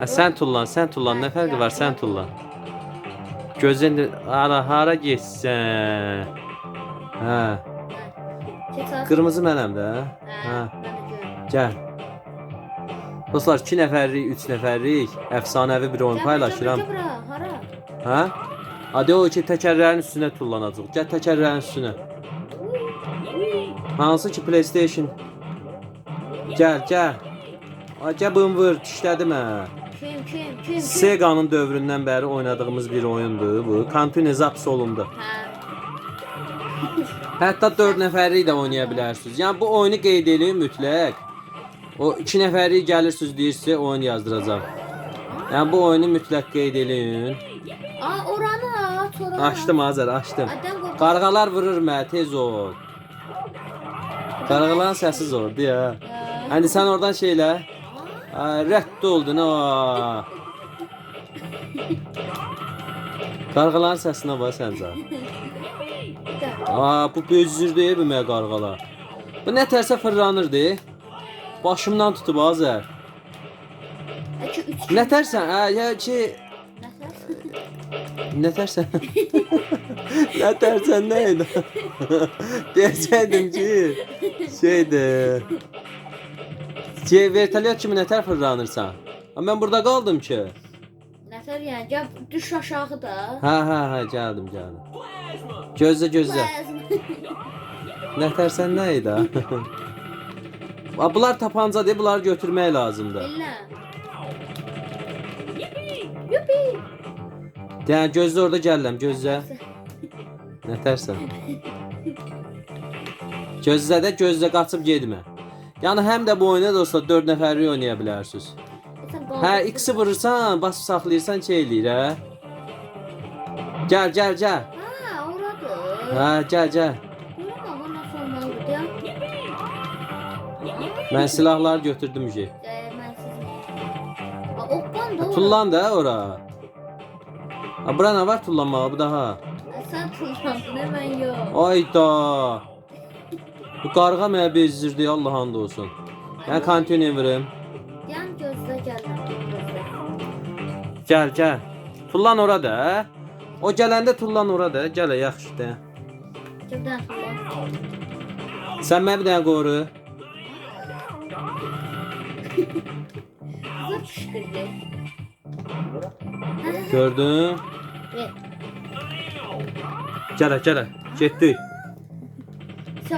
Ha, sen tullan, sen tullan. Ne fərqi var? Sən tullan. Gözün hara hara. Çek sağa. Qırmızı mənəm də. Hə. Gəl. Dostlar 2 nəfərlik, 3 nəfərlik əfsanəvi bir oyun paylaşıram. Hə? Hadi o ki təkərlərin üstünə tullanacaq. Gəl təkərlərin üstünə. Hansı ki PlayStation? Gəl, gəl. Ay gəl bunu vur, dişlədim hə. Kim, kim, kim, kim? Sega'nın dövründən bəri oynadığımız bir oyundur bu. Continue Zaps olundu. Hə. Hətta 4 nəfərlik də oynaya bilərsiniz. Yəni bu oyunu qeyd edin mütləq. O 2 nəfərlik gəlirsiniz deyirsə oyun yazdıracağam. Yəni bu oyunu mütləq qeyd edin. Aa oranı aç, oranı Açdım Azər, açdım. Qarğalar vurur mə, tez ol. Qarğaların səsi zordur ya. Hani sən oradan şeylə. Rədd oldun ha. Qarğaların səsinə bax sən sən. Aa bu gözürdü bu mə qarğalar. Bu nə tərsə fırlanırdı. Başımdan tutub Azər. Nə tərsən? Hə, ya ki nə tərsən? nə tərsən nə idi? Deyəcəkdim ki, şeydir. Vertolyot kimi nətər fırlanırsan? Amma mən burada qaldım ki. Nətər yəni, gəl düş aşağı da. Hə, hə, hə, gəldim, gəldim. Gözlə, gözlə. Nətərsən nə idi? ha? Bunlar tapanca deyil, bunları götürmək lazımdır. Billə. Yupi. Yəni gözlə orada gəlirəm, gözlə. Nətərsən? Gözlə də gözlə qaçıb getmə. Yəni həm də bu oyunu dostlar 4 nəfərlik oynaya bilərsiniz. Hə, X-i vurursan, basıb saxlayırsan şey eləyir, hə? Gəl, gəl, gəl. Ha, oradır. Hə, gəl, gəl. Mən silahları götürdüm ki. Ee, da ora. Tullan da ora. Ha, bura nə var tullanmağa bu daha? Aa, Sən tullandın, mən yox. Ayda. Bu qarğa mənə bezdirdi, Allah and olsun. Mən konteyner verim. Yan gözlə. Gözlə. Gəl, gəl. Tullan orada. hə? O gələndə tullan orada. Gəl, yaxşıdır. Gəldən tullan. Sən mənə bir dənə qoru. Gördün? Ve Gələ, gələ. Getdik.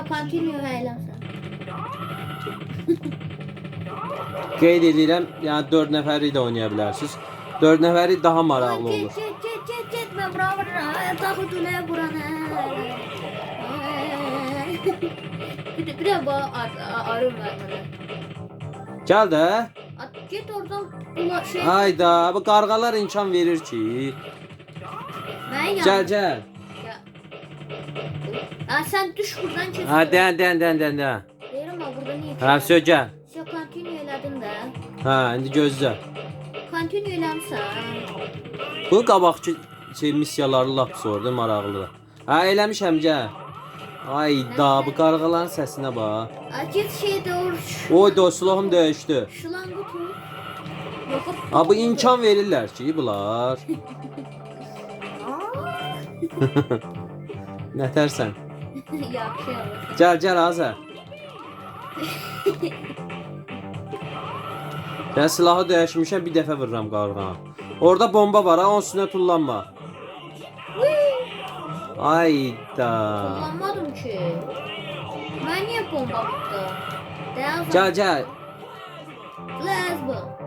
Continue əyləmsən. Qeyd edirəm, yəni 4 nəfərlik də oynaya bilərsiniz. 4 nəfərlik daha maraqlı Get, olur. Bir de, de ar, arı bana. Gəl də. At, git oradan şey. Ayda, bu qarğalar imkan verir ki. Ben yan. Aa, sen düş buradan kes. Ha, dən, dən, dən, dən, dən. Derim ama burada niye? Sö gəl. Sen continue elədin də. Hə, indi gözlə. Continue eləmsən. Bu qabaqçı şey missiyaları lap sordu, maraqlıdır. Hə, eləmişəm gəl. Ayda, bu qarğaların səsinə bax. Aa, git şey doğru. Oy, dostluğum tut. Yok. Ha, bu imkan verirlər ki, bunlar. Nətərsən? Yaxşı Gəl, gəl Azər. Gəl silahı dəyişmişəm, bir dəfə vururam qarğana. Orada bomba var, ha, onun üstünə tullanma. Ayda. Kullanmadım ki. Ben niye bomba? Devam. Gəl, gəl. Lesbo.